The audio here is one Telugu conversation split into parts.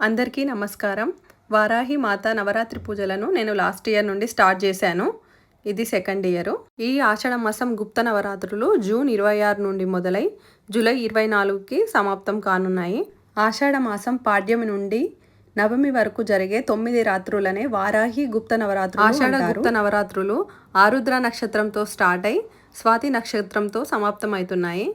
అందరికీ నమస్కారం. వారాహి మాత నవరాత్రి పూజలను నేను లాస్ట్ ఇయర్ నుండి స్టార్ట్ చేశాను. ఇది సెకండ్ ఇయర్. ఈ ఆషాఢ మాసం గుప్త నవరాత్రులు జూన్ ఇరవై ఆరు నుండి మొదలై జూలై ఇరవై నాలుగుకి సమాప్తం కానున్నాయి. ఆషాఢ మాసం పాడ్యమి నుండి నవమి వరకు జరిగే తొమ్మిది రాత్రులనే వారాహి గుప్త నవరాత్రులు ఆషాఢ గుప్త నవరాత్రులు ఆరుద్ర నక్షత్రంతో స్టార్ట్ అయి స్వాతి నక్షత్రంతో సమాప్తమవుతున్నాయి.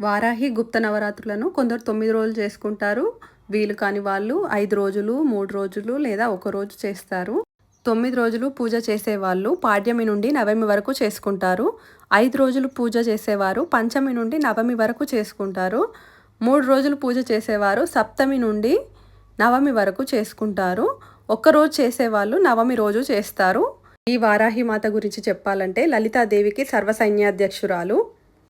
వారాహి గుప్త నవరాత్రులను కొందరు తొమ్మిది రోజులు చేసుకుంటారు. వీలు కాని వాళ్ళు ఐదు రోజులు మూడు రోజులు లేదా ఒక రోజు చేస్తారు. తొమ్మిది రోజులు పూజ చేసేవాళ్ళు పాడ్యమి నుండి నవమి వరకు చేసుకుంటారు. ఐదు రోజులు పూజ చేసేవారు పంచమి నుండి నవమి వరకు చేసుకుంటారు. మూడు రోజులు పూజ చేసేవారు సప్తమి నుండి నవమి వరకు చేసుకుంటారు. ఒక్కరోజు చేసేవాళ్ళు నవమి రోజు చేస్తారు. ఈ వారాహి మాత గురించి చెప్పాలంటే లలితాదేవికి సర్వసైన్యాధ్యక్షురాలు.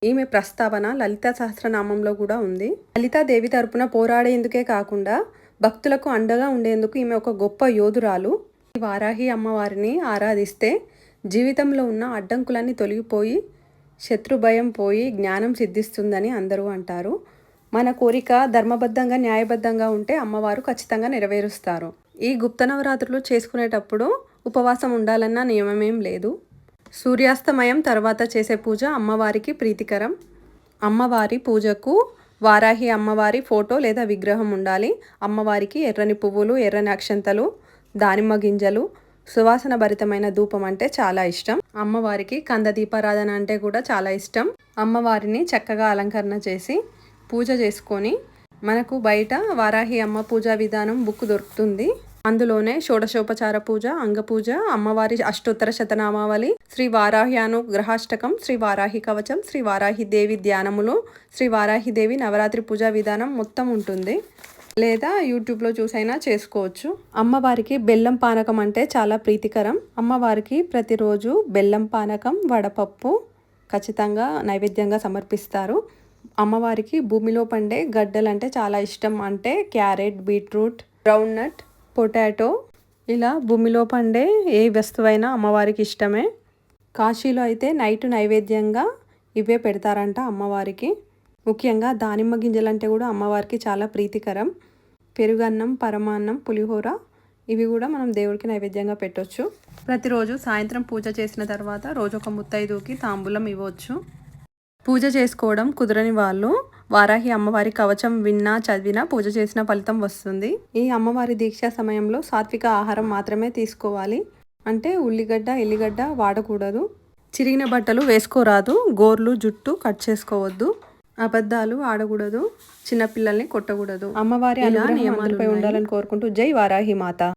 ఈమె ప్రస్తావన లలిత సహస్రనామంలో కూడా ఉంది. లలితాదేవి తరపున పోరాడేందుకే కాకుండా భక్తులకు అండగా ఉండేందుకు ఈమె ఒక గొప్ప యోధురాలు. ఈ వారాహి అమ్మవారిని ఆరాధిస్తే జీవితంలో ఉన్న అడ్డంకులన్నీ తొలగిపోయి శత్రు భయం పోయి జ్ఞానం సిద్ధిస్తుందని అందరూ అంటారు. మన కోరిక ధర్మబద్ధంగా న్యాయబద్ధంగా ఉంటే అమ్మవారు ఖచ్చితంగా నెరవేరుస్తారు. ఈ గుప్త నవరాత్రులు చేసుకునేటప్పుడు ఉపవాసం ఉండాలన్న నియమమేం లేదు. సూర్యాస్తమయం తర్వాత చేసే పూజ అమ్మవారికి ప్రీతికరం. అమ్మవారి పూజకు వారాహి అమ్మవారి ఫోటో లేదా విగ్రహం ఉండాలి. అమ్మవారికి ఎర్రని పువ్వులు ఎర్రని అక్షంతలు దానిమ్మ గింజలు సువాసన భరితమైన ధూపం అంటే చాలా ఇష్టం. అమ్మవారికి కంద దీపారాధన అంటే కూడా చాలా ఇష్టం. అమ్మవారిని చక్కగా అలంకరణ చేసి పూజ చేసుకొని మనకు బయట వారాహి అమ్మ పూజా విధానం బుక్ దొరుకుతుంది. అందులోనే షోడశోపచార పూజ అంగపూజ అమ్మవారి అష్టోత్తర శతనామావళి శ్రీ వారాహ్యాను గ్రహాష్టకం శ్రీ వారాహి కవచం శ్రీ వారాహి దేవి ధ్యానములు శ్రీ వారాహి దేవి నవరాత్రి పూజా విధానం మొత్తం ఉంటుంది. లేదా యూట్యూబ్లో చూసైనా చేసుకోవచ్చు. అమ్మవారికి బెల్లం పానకం అంటే చాలా ప్రీతికరం. అమ్మవారికి ప్రతిరోజు బెల్లం పానకం వడపప్పు ఖచ్చితంగా నైవేద్యంగా సమర్పిస్తారు. అమ్మవారికి భూమిలో పండే గడ్డలు అంటే చాలా ఇష్టం. అంటే carrot beetroot brown nut potato ఇలా భూమిలో పండే ఏ వస్తువైనా అమ్మవారికి ఇష్టమే. కాశీలో అయితే నైట్ నైవేద్యంగా ఇవే పెడతారంట అమ్మవారికి. ముఖ్యంగా దానిమ్మ గింజలంటే కూడా అమ్మవారికి చాలా ప్రీతికరం. పెరుగన్నం పరమాన్నం పులిహోర ఇవి కూడా మనం దేవుడికి నైవేద్యంగా పెట్టొచ్చు. ప్రతిరోజు సాయంత్రం పూజ చేసిన తర్వాత రోజు ఒక ముత్తైదుకి తాంబూలం ఇవ్వచ్చు. పూజ చేసుకోవడం కుదరని వాళ్ళు వారాహి అమ్మవారి కవచం విన్నా చదివినా పూజ చేసిన ఫలితం వస్తుంది. ఈ అమ్మవారి దీక్ష సమయంలో సాత్విక ఆహారం మాత్రమే తీసుకోవాలి. అంటే ఉల్లిగడ్డ ఎల్లిగడ్డ వాడకూడదు. చిరిగిన బట్టలు వేసుకోరాదు. గోర్లు జుట్టు కట్ చేసుకోవద్దు. అబద్ధాలు ఆడకూడదు. చిన్నపిల్లల్ని కొట్టకూడదు. అమ్మవారి నియమాలపై ఉండాలని కోరుకుంటూ జై వారాహి మాత.